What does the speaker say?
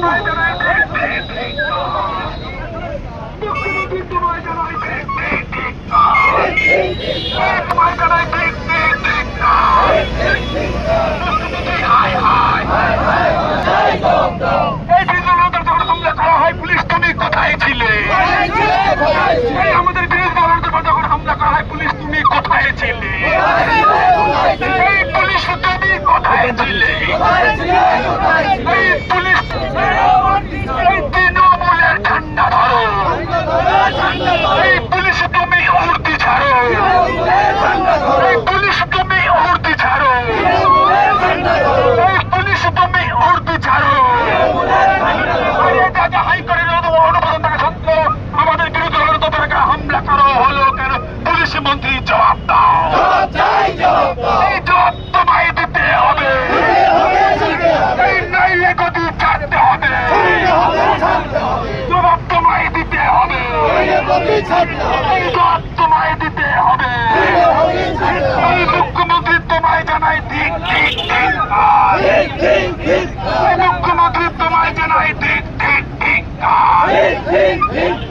জানাই দাদা হাইকোর্টের অনুমোদন থাকা সত্ত্বেও আমাদের বিরোধী দলের উপর হামলা করা হলো কেন? পুলিশ মন্ত্রী জবাব দাও। এই জবাব তোমায় দিতে হবে। এই নাইলে ছাড়তে হবে। জবাব তোমায় দিতে হবে। এই জবাব তোমায় দিতে হবে। এই মুখ্যমন্ত্রী তোমায় জানাই ঠিক ঠিক ঠিক हिंद हिंद